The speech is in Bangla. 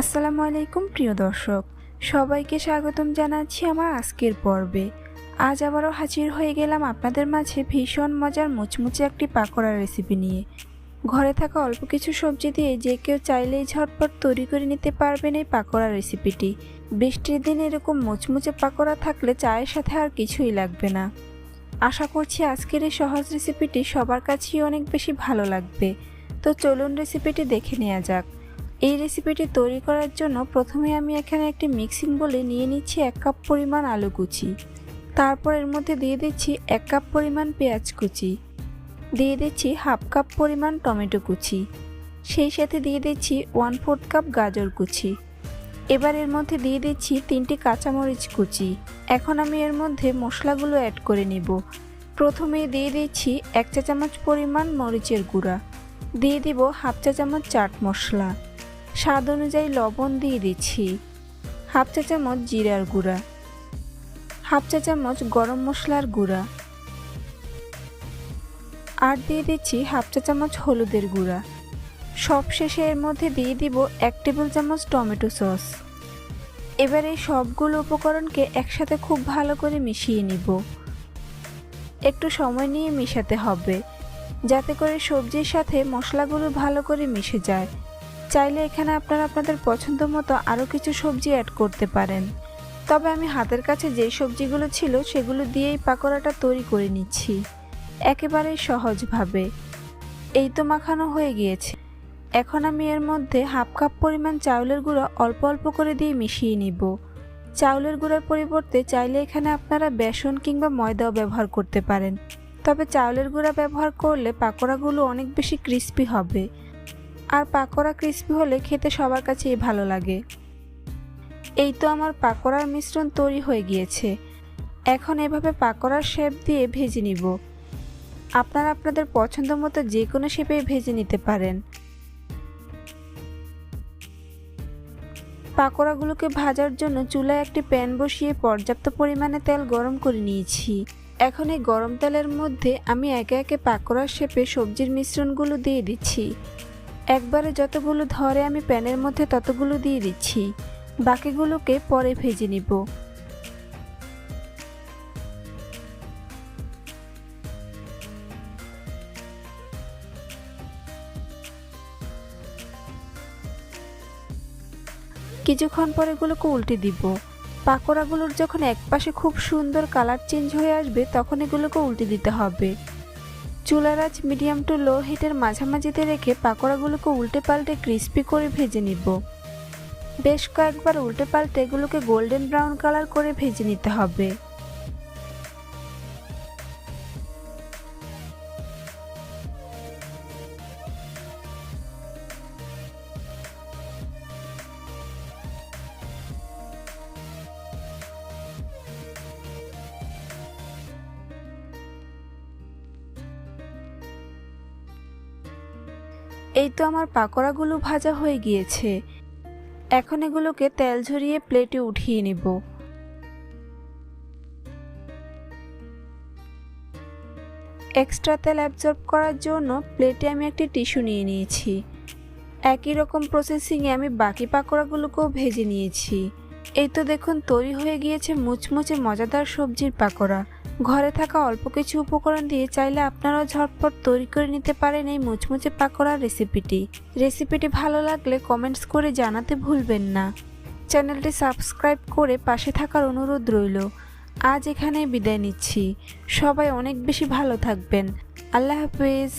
আসসালামু আলাইকুম, প্রিয় দর্শক। সবাইকে স্বাগতম জানাচ্ছি আমার আজকের পর্বে। আজ আবারও হাজির হয়ে গেলাম আপনাদের মাঝে ভীষণ মজার মুচমুচে একটি পাকোড়া রেসিপি নিয়ে। ঘরে থাকা অল্প কিছু সবজি দিয়ে যে কেউ চাইলেই ঝটপট তৈরি করে নিতে পারবেন এই পাকোড়া রেসিপিটি বৃষ্টির দিন এরকম মুচমুচে পাকোড়া থাকলে চায়ের সাথে আর কিছুই লাগবে না। আশা করছি আজকের এই সহজ রেসিপিটি সবার কাছেই অনেক বেশি ভালো লাগবে। তো চলুন রেসিপিটি দেখে নেওয়া যাক। এই রেসিপিটি তৈরি করার জন্য প্রথমে আমি এখানে একটি মিক্সিং বলে নিয়ে নিচ্ছি এক কাপ পরিমাণ আলু কুচি। তারপর এর মধ্যে দিয়ে দিচ্ছি এক কাপ পরিমাণ পেঁয়াজ কুচি। দিয়ে দিচ্ছি হাফ কাপ পরিমাণ টমেটো কুচি। সেই সাথে দিয়ে দিচ্ছি ওয়ান ফোর্থ কাপ গাজর কুচি। এবার এর মধ্যে দিয়ে দিচ্ছি তিনটি কাঁচামরিচ কুচি। এখন আমি এর মধ্যে মশলাগুলো অ্যাড করে নিব। প্রথমে দিয়ে দিচ্ছি এক চা চামচ পরিমাণ মরিচের গুঁড়া। দিয়ে দিব হাফ চা চামচ চাট মশলা। স্বাদ অনুযায়ী লবণ দিয়ে দিচ্ছি। হাফ চা চামচ জিরার গুঁড়া। হাফ চা চামচ গরম মশলার গুঁড়া। আর দিয়ে দিচ্ছি হাফ চা চামচ হলুদের গুঁড়া। সবশেষে এর মধ্যে দিয়ে দিব এক টেবিল চামচ টমেটো সস। এবার এই সবগুলো উপকরণকে একসাথে খুব ভালো করে মিশিয়ে নিব। একটু সময় নিয়ে মেশাতে হবে, যাতে করে সবজির সাথে মশলাগুলো ভালো করে মিশে যায়। চাইলে এখানে আপনারা আপনাদের পছন্দ মতো আরও কিছু সবজি অ্যাড করতে পারেন। তবে আমি হাতের কাছে যেই সবজিগুলো ছিল, সেগুলো দিয়েই পাকোড়াটা তৈরি করে নিচ্ছি। একেবারেই সহজভাবে। এই তো মাখানো হয়ে গিয়েছে। এখন আমি এর মধ্যে হাফ কাপ পরিমাণ চাউলের গুঁড়ো অল্প অল্প করে দিয়ে মিশিয়ে নিব। চাউলের গুঁড়ার পরিবর্তে চাইলে এখানে আপনারা বেসন কিংবা ময়দাও ব্যবহার করতে পারেন। তবে চাউলের গুঁড়া ব্যবহার করলে পাকোড়াগুলো অনেক বেশি ক্রিস্পি হবে। আর পাকোড়া ক্রিস্পি হলে খেতে সবার কাছেই ভালো লাগে। এই তো আমার পাকোড়ার মিশ্রণ তৈরি হয়ে গিয়েছে। এখন এভাবে পাকোড়ার শেপ দিয়ে ভেজে নিব। আপনারা আপনাদের পছন্দ মতো যে কোনো শেপে ভেজে নিতে পারেন। পাকোড়াগুলোকে ভাজার জন্য চুলায় একটি প্যান বসিয়ে পর্যাপ্ত পরিমাণে তেল গরম করে নিয়েছি। এখন এই গরম তেলের মধ্যে আমি একে একে পাকোড়ার শেপে সবজির মিশ্রণগুলো দিয়ে দিচ্ছি। একবারে যতগুলো ধরে আমি প্যানের মধ্যে ততগুলো দিয়ে দিচ্ছি, বাকিগুলোকে পরে ভেজে নিব। কিছুক্ষণ পর এগুলোকে উল্টে দিব। পাকোড়াগুলোর যখন একপাশে খুব সুন্দর কালার চেঞ্জ হয়ে আসবে, তখন এগুলোকে উল্টে দিতে হবে। চুলার আঁচ মিডিয়াম টু লো হিটের মাঝামাঝিতে রেখে পাকোড়াগুলোকে উল্টে পাল্টে ক্রিস্পি করে ভেজে নিব। বেশ কয়েকবার উল্টে পাল্টে এগুলোকে গোল্ডেন ব্রাউন কালার করে ভেজে নিতে হবে। এই তো আমার পাকোড়াগুলো ভাজা হয়ে গিয়েছে। এখন এগুলোকে তেল ঝরিয়ে প্লেটে উঠিয়ে নেব। এক্সট্রা তেল অ্যাবজর্ব করার জন্য প্লেটে আমি একটি টিস্যু নিয়ে নিয়েছি। একই রকম প্রসেসিংয়ে আমি বাকি পাকোড়াগুলোকেও ভেজে নিয়েছি। এই তো দেখুন, তৈরি হয়ে গিয়েছে মুচমুচে মজাদার সবজির পাকোড়া। ঘরে থাকা অল্প কিছু উপকরণ দিয়ে চাইলে আপনারাও ঝটপট তৈরি করে নিতে পারেন এই মুচমুচে পাকোড়ার রেসিপিটি। রেসিপিটি ভালো লাগলে কমেন্টস করে জানাতে ভুলবেন না। চ্যানেলটি সাবস্ক্রাইব করে পাশে থাকার অনুরোধ রইল। আজ এখানে বিদায় নিচ্ছি। সবাই অনেক বেশি ভালো থাকবেন। আল্লাহ হাফিজ।